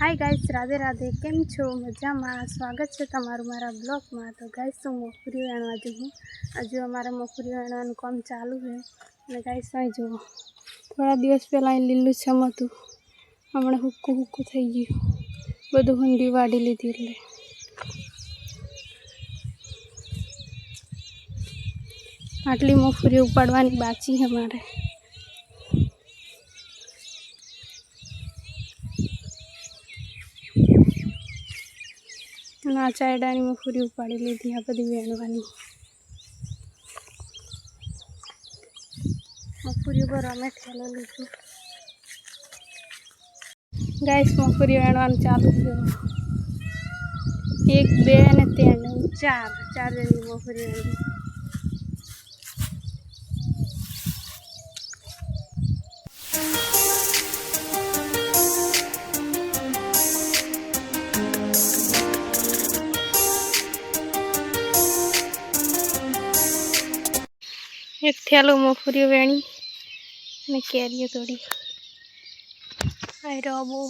Hi guys Radhe Radhe, કેમ છો? મજામાં? સ્વાગત છે તમારું મારા બ્લોગમાં. તો ગાઈસ હું મફરી વેણવા જઉં હજુ અમારે મોકરી વેણવાનું કામ ચાલુ છે. અને ગાઈસ અહીં જુઓ થોડા દિવસ પહેલાં અહીં લીલું છમ હતું. હમણાં હુક્કું હુક્કું થઈ ગયું. બધું હુંડી વાડી લીધી એટલે. આટલી મોફરી ઉપાડવાની બાકી છે મારે. અને આ ચાયડાની મફરી ઉપાડી લીધી આ બધી વેણવાની. મફરી ઉપર અમે ઠેલો લીધું. ગાઈસ મફરી વેણવાનું ચાલુ થયું. એક, બે અને ત્રણ. ચાર. ચાર જણની મફરી વેણવી એક થેલો મફરીઓ વેણી અને કેરીઓ તોડી. આ રોબો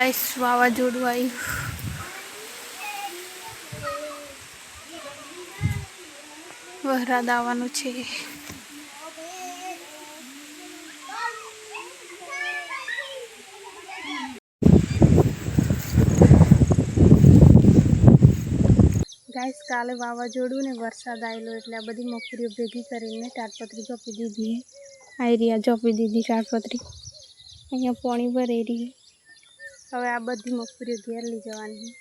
ગાઈસ વાવાઝોડું આવ્યું વરસાદ આવવાનું છે. ગાઈસ, કાલે વાવાઝોડું ને વરસાદ આવેલો એટલે આ બધી મફરીઓ ભેગી કરીને તાડપત્રી ચોપી દીધી આવી રહ્યા ચોપી દીધી તાડપત્રી અહીંયા પાણી ભરાઈ રહી હવે આ બધી મફરીઓ ઘેર લઈ જવાની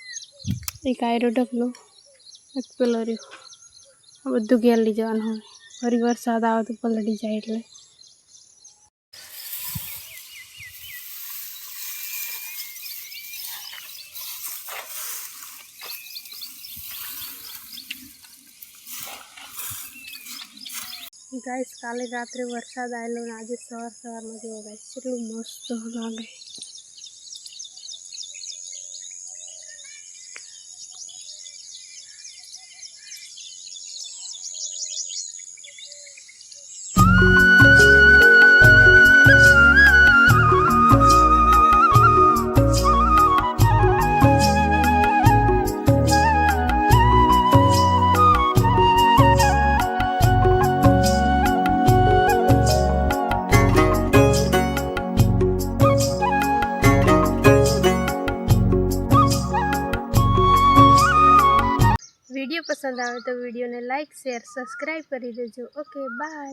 એક આયરો ઢગલો, એક પેલો રહ્યો. બધું ઘેર લઈ જવાનું હોય ફરી વરસાદ આવે તો પલટી જાય એટલે. ગાઈસ, કાલે રાત્રે વરસાદ આવેલો ને આજે સવાર સવારમાં જોવો ગાઈસ, કેટલું મસ્ત લાગે. વીડિયો પસંદ આવે તો વિડીયોને લાઇક શેર સબસ્ક્રાઈબ કરી દેજો. Okay bye.